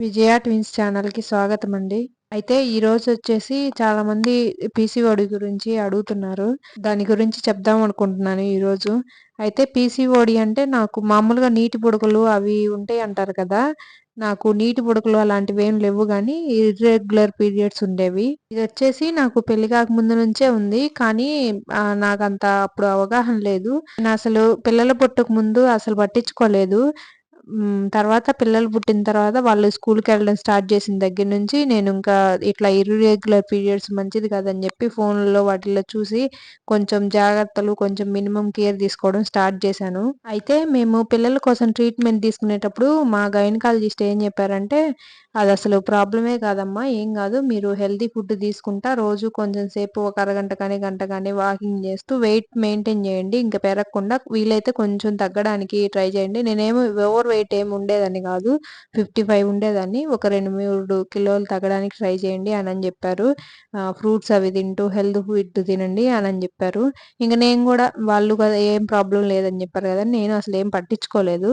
విజయ twins ఛానల్‌కి స్వాగతం అండి. అయితే ఈరోజు వచ్చేసి చాలామంది పీసీఓడి గురించి అడుగుతున్నారు. దాని గురించి చెప్దాం అనుకుంటున్నాను ఈరోజు. అయితే పీసీఓడి అంటే నాకు మామూలుగా నీటి బుడకలు అవి ఉంటాయి అంటారు కదా! నాకు నీటి బుడకలు అలాంటివి ఏం లేవు కానీ ఇర్రెగ్యులర్ పీరియడ్స్ ఉండేవి. ఇది వచ్చేసి నాకు పెళ్ళి కాకముందు నుంచే ఉంది. కానీ నాకు అంత అప్పుడు అవగాహన లేదు. నేను అసలు పిల్లలు పుట్టక ముందు అసలు పట్టించుకోలేదు. తర్వాత పిల్లలు పుట్టిన తర్వాత వాళ్ళు స్కూల్కి వెళ్ళడం స్టార్ట్ చేసిన దగ్గర నుంచి నేను ఇంకా ఇట్లా ఇర్రెగ్యులర్ పీరియడ్స్ మంచిది కాదని చెప్పి ఫోన్‌లో వాటిల్లో చూసి కొంచెం జాగ్రత్తలు, కొంచెం మినిమం కేర్ తీసుకోవడం స్టార్ట్ చేశాను. అయితే మేము పిల్లల కోసం ట్రీట్మెంట్ తీసుకునేటప్పుడు మా గైనకాలజిస్ట్ ఏం చెప్పారంటే, అది అసలు ప్రాబ్లమే కాదమ్మా! ఏం కాదు. మీరు హెల్తీ ఫుడ్ తీసుకుంటా రోజు కొంచెం సేపు ఒక అరగంట కానీ, గంట కానీ వాకింగ్ చేస్తూ వెయిట్ మెయింటైన్ చేయండి. ఇంక పెరగకుండా వీలైతే కొంచెం తగ్గడానికి ట్రై చేయండి." నేనేమో ఓవర్ వెయిట్ ఏమి ఉండేదని కాదు. 55 ఉండేదాన్ని. ఒక 2, 3 కిలోలు తగ్గడానికి ట్రై చేయండి అని చెప్పారు. ఫ్రూట్స్ అవి తింటూ హెల్త్ ఫుడ్ తినండి అని చెప్పారు. ఇంక నేను కూడా వాళ్ళు కదా ఏం ప్రాబ్లం లేదని చెప్పారు కదా! అని నేను అసలేం పట్టించుకోలేదు.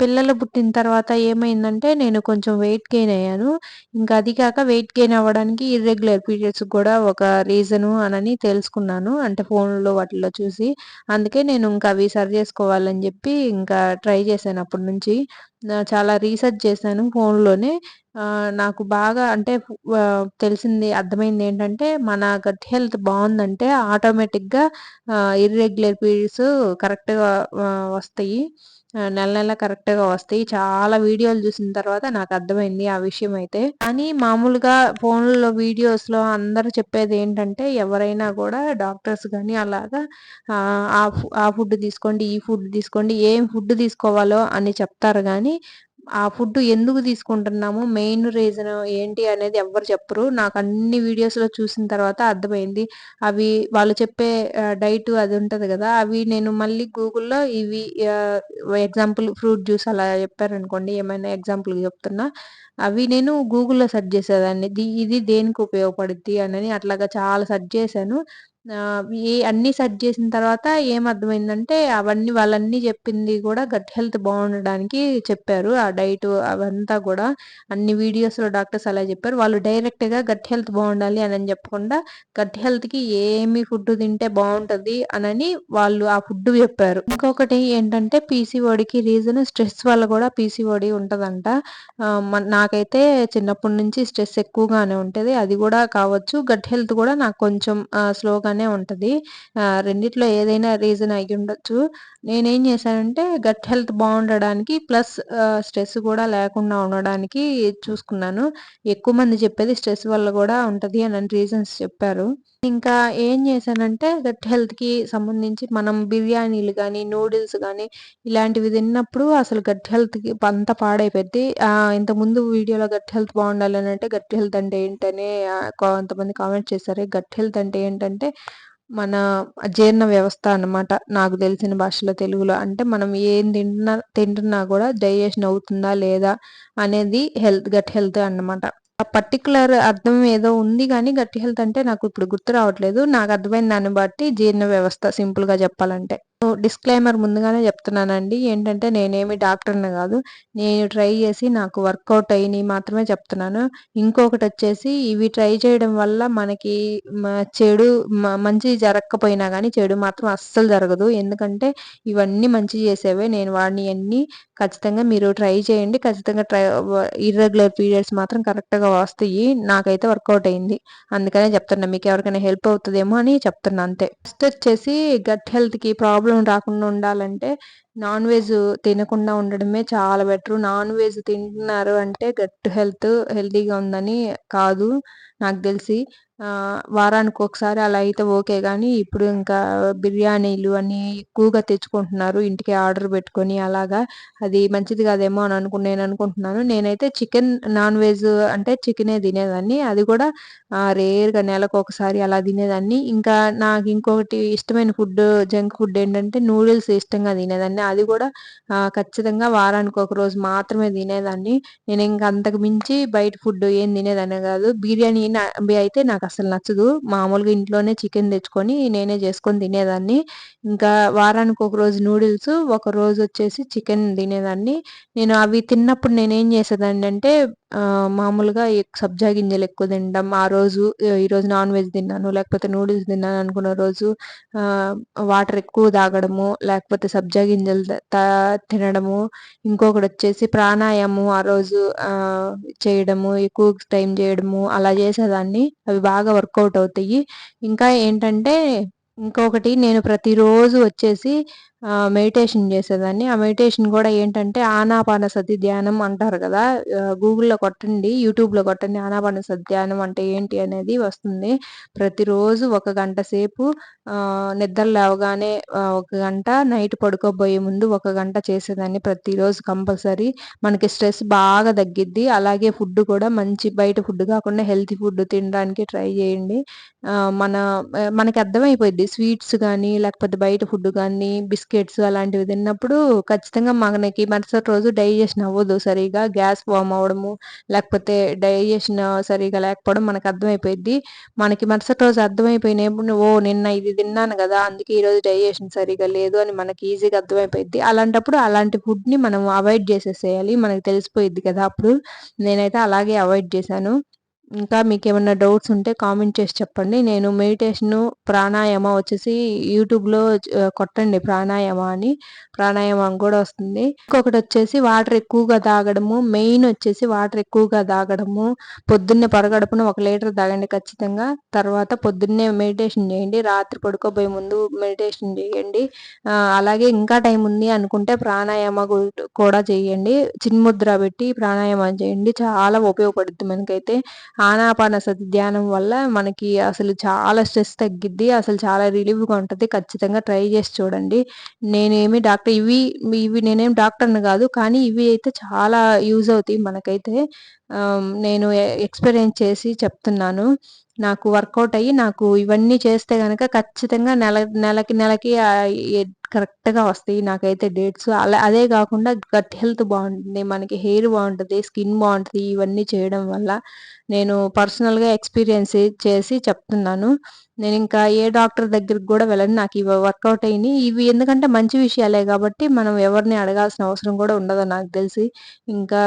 పిల్లలు పుట్టిన తర్వాత ఏమైందంటే నేను కొంచెం వెయిట్ గెయిన్ అయ్యాను. ఇంకా అది కాక వెయిట్ గెయిన్ అవ్వడానికి ఇర్రెగ్యులర్ పీరియడ్స్‌కి కూడా ఒక రీజను అనని తెలుసుకున్నాను. అంటే ఫోన్‌లో వాటిల్లో చూసి. అందుకే నేను ఇంకా అవి సరి చేసుకోవాలని చెప్పి ఇంకా ట్రై చేశాను అప్పటి నుంచి. నా చాలా రీసెర్చ్ చేశాను ఫోన్‌లోనే. నాకు బాగా అంటే తెలిసింది అర్థమైంది ఏంటంటే మన గట్ హెల్త్ బాగుందంటే ఆటోమేటిక్‌గా ఇర్రెగ్యులర్ పీరియడ్స్ కరెక్ట్‌గా వస్తాయి. నెల నెల కరెక్ట్‌గా వస్తాయి. చాలా వీడియోలు చూసిన తర్వాత నాకు అర్థమైంది ఆ విషయం అయితే. కానీ మామూలుగా ఫోన్‌లో వీడియోస్‌లో అందరు చెప్పేది ఏంటంటే ఎవరైనా కూడా డాక్టర్స్ కానీ అలాగా ఆ ఫుడ్ తీసుకోండి, ఈ ఫుడ్ తీసుకోండి, ఏం ఫుడ్ తీసుకోవాలో అని చెప్తారు కానీ ఆ ఫుడ్ ఎందుకు తీసుకుంటున్నాము, మెయిన్ రీజన్ ఏంటి అనేది ఎవ్వరు చెప్పరు. నాకు అన్ని వీడియోస్‌లో చూసిన తర్వాత అర్థమైంది. అవి వాళ్ళు చెప్పే డైట్ అది ఉంటది కదా అవి నేను మళ్ళీ గూగుల్‌లో ఇవి ఎగ్జాంపుల్ ఫ్రూట్ జ్యూస్ అలా చెప్పారనుకోండి ఏమైనా ఎగ్జాంపుల్ చెప్తున్నా. అవి నేను గూగుల్‌లో సెర్చ్ చేసేదాన్ని. ఇది దేనికి ఉపయోగపడుద్ది అని అట్లాగా చాలా సెర్చ్ చేశాను. ఈ అన్నీ సెట్ చేసిన తర్వాత ఏమర్థమైందంటే అవన్నీ వాళ్ళన్నీ చెప్పింది కూడా గట్ హెల్త్ బాగుండడానికి చెప్పారు. ఆ డైట్ అవంతా కూడా అన్ని వీడియోస్‌లో డాక్టర్స్ అలా చెప్పారు. వాళ్ళు డైరెక్ట్‌గా గట్ హెల్త్ బాగుండాలి అని చెప్పకుండా గట్ హెల్త్‌కి ఏమి ఫుడ్ తింటే బాగుంటుంది అనని వాళ్ళు ఆ ఫుడ్ చెప్పారు. ఇంకొకటి ఏంటంటే పీసీఓడికి రీజన్ స్ట్రెస్ వల్ల కూడా పీసీఓడి ఉంటుందంట నాకైతే చిన్నప్పటి నుంచి స్ట్రెస్ ఎక్కువగానే ఉంటుంది అది కూడా కావచ్చు. గట్ హెల్త్ కూడా నాకు కొంచెం స్లోగా స్లోగానే ఉంటుంది రెండిట్లో ఏదైనా రీజన్ అయ్యుండొచ్చు. నేనేం చేశానంటే గట్ హెల్త్ బాగుండడానికి ప్లస్ స్ట్రెస్ కూడా లేకుండా ఉండడానికి చూసుకున్నాను. ఎక్కువ మంది చెప్పేది స్ట్రెస్ వల్ల కూడా ఉంటుంది అని రీజన్స్ చెప్పారు. ఇంకా ఏం చేశానంటే గట్ హెల్త్‌కి సంబంధించి మనం బిర్యానీలు కానీ నూడిల్స్ కానీ ఇలాంటివి తిన్నప్పుడు అసలు గట్ హెల్త్‌కి అంత పాడైపోద్ది. ఇంతకుముందు వీడియోలో గట్ హెల్త్ బాగుండాలని అంటే గట్ హెల్త్ అంటే ఏంటని కొంతమంది కామెంట్ చేశారు. గట్ హెల్త్ అంటే ఏంటంటే మన జీర్ణ వ్యవస్థ అన్నమాట. నాకు తెలిసిన భాషలో తెలుగులో. అంటే మనం ఏం తింటున్నా తింటున్నా కూడా డైజెషన్ అవుతుందా లేదా అనేది హెల్త్ గట్ హెల్త్ అన్నమాట. ఆ పర్టికులర్ అర్థం ఏదో ఉంది కానీ గట్ హెల్త్ అంటే నాకు ఇప్పుడు గుర్తు రావట్లేదు. నాకు అర్థమైన దాన్ని బట్టి జీర్ణ వ్యవస్థ సింపుల్‌గా చెప్పాలంటే. డిస్క్లైమర్ ముందుగానే చెప్తున్నానండి. ఏంటంటే నేనేమి డాక్టర్‌ని కాదు నేను ట్రై చేసి నాకు వర్కౌట్ అయినయి మాత్రమే చెప్తున్నాను. ఇంకొకటి వచ్చేసి ఇవి ట్రై చేయడం వల్ల మనకి చెడు మంచి జరగకపోయినా కానీ చెడు మాత్రం అస్సలు జరగదు. ఎందుకంటే ఇవన్నీ మంచి చేసేవే. నేను వాడిని అన్నీ ఖచ్చితంగా మీరు ట్రై చేయండి. ఖచ్చితంగా ట్రై ఇర్రెగ్యులర్ పీరియడ్స్ మాత్రం కరెక్ట్‌గా వస్తాయి నాకైతే వర్కౌట్ అయింది. అందుకనే చెప్తున్నా. మీకెవరికైనా హెల్ప్ అవుతుందేమో అని చెప్తున్నా అంతే. ఫస్ట్ వచ్చేసి గట్ హెల్త్‌కి ప్రాబ్లం రాకుండా ఉండాలంటే నాన్ వెజ్ తినకుండా ఉండడమే చాలా బెటర్ నాన్ వెజ్ తింటున్నారు అంటే గట్ హెల్త్ హెల్తీగా ఉందని కాదు నాకు తెలిసి. వారానికి వారానికొకసారి అలా అయితే ఓకే కానీ ఇప్పుడు ఇంకా బిర్యానీలు అని ఎక్కువగా తెచ్చుకుంటున్నారు. ఇంటికి ఆర్డర్ పెట్టుకొని అలాగా. అది మంచిది కాదేమో అని అనుకు నేను అనుకుంటున్నాను. నేనైతే చికెన్ నాన్ వెజ్ అంటే చికెనే తినేదాన్ని. అది కూడా రేర్గా నెలకు ఒకసారి అలా తినేదాన్ని. ఇంకా నాకు ఇంకొకటి ఇష్టమైన ఫుడ్ జంక్ ఫుడ్ ఏంటంటే నూడిల్స్ ఇష్టంగా తినేదాన్ని. అది కూడా ఖచ్చితంగా వారానికి ఒక రోజు మాత్రమే తినేదాన్ని. నేను ఇంకా అంతకు మించి బయట ఫుడ్ ఏం తినేదాన్ని కాదు. బిర్యానీ అయితే అయితే అసలు నచ్చదు. మామూలుగా ఇంట్లోనే చికెన్ తెచ్చుకొని నేనే చేసుకొని తినేదాన్ని. ఇంకా వారానికి ఒక రోజు నూడిల్స్, ఒక రోజు వచ్చేసి చికెన్ తినేదాన్ని. నేను అవి తిన్నప్పుడు నేనేం చేసేదాన్ని అంటే మామూలుగా సబ్జా గింజలు ఎక్కువ తినడం ఆ రోజు ఈరోజు నాన్ వెజ్ తిన్నాను లేకపోతే నూడిల్స్ తిన్నాను అనుకున్న రోజు వాటర్ ఎక్కువ తాగడము లేకపోతే సబ్జా గింజలు తినడము. ఇంకొకటి వచ్చేసి ప్రాణాయామం ఆ రోజు చేయడము ఎక్కువ టైం చేయడము అలా చేసేదాన్ని. అవి బాగా వర్కౌట్ అవుతాయి. ఇంకా ఏంటంటే ఇంకొకటి నేను ప్రతిరోజు వచ్చేసి మెడిటేషన్ చేసేదాన్ని. ఆ మెడిటేషన్ కూడా ఏంటంటే ఆనాపానసతి ధ్యానం అంటారు కదా. గూగుల్లో కొట్టండి యూట్యూబ్లో కొట్టండి ఆనాపానసతి ధ్యానం అంటే ఏంటి అనేది వస్తుంది. ప్రతిరోజు ఒక గంట సేపు నిద్ర లేవగానే ఒక గంట నైట్ పడుకోబోయే ముందు ఒక గంట చేసేదాన్ని ప్రతిరోజు కంపల్సరీ. మనకి స్ట్రెస్ బాగా తగ్గిద్ది. అలాగే ఫుడ్ కూడా మంచి బయట ఫుడ్ కాకుండా హెల్తీ ఫుడ్ తినడానికి ట్రై చేయండి. మన మనకి అర్థమైపోయింది స్వీట్స్ కానీ లేకపోతే బయట ఫుడ్ కానీ బిస్కెట్ బిస్కెట్స్ అలాంటివి తిన్నప్పుడు ఖచ్చితంగా మనకి మరుసటి రోజు డైజెషన్ అవ్వదు సరిగా. గ్యాస్ ఫామ్ అవ్వడము లేకపోతే డైజెషన్ సరిగా లేకపోవడం మనకు అర్థమైపోయింది మనకి మరుసటి రోజు అర్థమైపోయినప్పుడు ఓ నిన్న ఇది తిన్నాను కదా అందుకే ఈరోజు డైజెషన్ సరిగా లేదు అని మనకి ఈజీగా అర్థమైపోయింది అలాంటప్పుడు అలాంటి ఫుడ్ని మనం అవాయిడ్ చేసేసేయాలి. మనకి తెలిసిపోయింది కదా అప్పుడు. నేనైతే అలాగే అవాయిడ్ చేశాను. ఇంకా మీకు ఏమైనా డౌట్స్ ఉంటే కామెంట్ చేసి చెప్పండి. నేను మెడిటేషను ప్రాణాయామ వచ్చేసి యూట్యూబ్లో కొట్టండి ప్రాణాయామ అని. ప్రాణాయామం కూడా వస్తుంది. ఇంకొకటి వచ్చేసి వాటర్ ఎక్కువగా తాగడము. మెయిన్ వచ్చేసి వాటర్ ఎక్కువగా తాగడము. పొద్దున్నే పరగడుపున ఒక లీటర్ తాగండి ఖచ్చితంగా. తర్వాత పొద్దున్నే మెడిటేషన్ చేయండి. రాత్రి పడుకోబోయే ముందు మెడిటేషన్ చేయండి. అలాగే ఇంకా టైం ఉంది అనుకుంటే ప్రాణాయామ కూడా చేయండి. చిన్ముద్ర పెట్టి ప్రాణాయామం చేయండి. చాలా ఉపయోగపడుతుంది మనకైతే. ఆనాపానసతి ధ్యానం వల్ల మనకి అసలు చాలా స్ట్రెస్ తగ్గిద్ది అసలు చాలా రిలీఫ్గా ఉంటుంది. ఖచ్చితంగా ట్రై చేసి చూడండి. నేనేమి డాక్టర్ ఇవి ఇవి నేనేం డాక్టర్ని కాదు కానీ ఇవి అయితే చాలా యూజ్ అవుతాయి మనకైతే. నేను ఎక్స్పీరియన్స్ చేసి చెప్తున్నాను. నాకు వర్కౌట్ అయ్యి నాకు ఇవన్నీ చేస్తే కనుక ఖచ్చితంగా నెల నెలకి నెలకి కరెక్ట్గా వస్తాయి. నాకైతే డేట్స్ అలా అదే కాకుండా గట్ హెల్త్ బాగుంటుంది. మనకి హెయిర్ బాగుంటుంది స్కిన్ బాగుంటుంది. ఇవన్నీ చేయడం వల్ల నేను పర్సనల్గా ఎక్స్పీరియన్స్ చేసి చెప్తున్నాను. నేను ఇంకా ఏ డాక్టర్ దగ్గరికి కూడా వెళ్ళను. నాకు ఇవి వర్కౌట్ అయినాయి. ఇవి ఎందుకంటే మంచి విషయాలే కాబట్టి మనం ఎవరిని అడగాల్సిన అవసరం కూడా ఉండదు నాకు తెలిసి. ఇంకా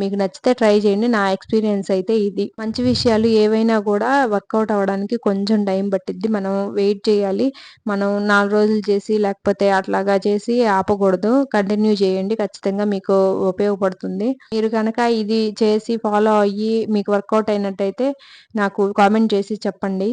మీకు నచ్చితే ట్రై చేయండి. నా ఎక్స్పీరియన్స్ అయితే ఇది. మంచి విషయాలు ఏవైనా కూడా వర్కౌట్ అవ్వడానికి కొంచెం టైం పట్టిద్ది. మనం వెయిట్ చేయాలి. మనం నాలుగు రోజులు చేసి లేకపోతే అట్లాగా చేసి ఆపకూడదు. కంటిన్యూ చేయండి. ఖచ్చితంగా మీకు ఉపయోగపడుతుంది. మీరు కనుక ఇది చేసి ఫాలో అయ్యి మీకు వర్కౌట్ అయినట్టయితే నాకు కామెంట్ చేసి చెప్పండి.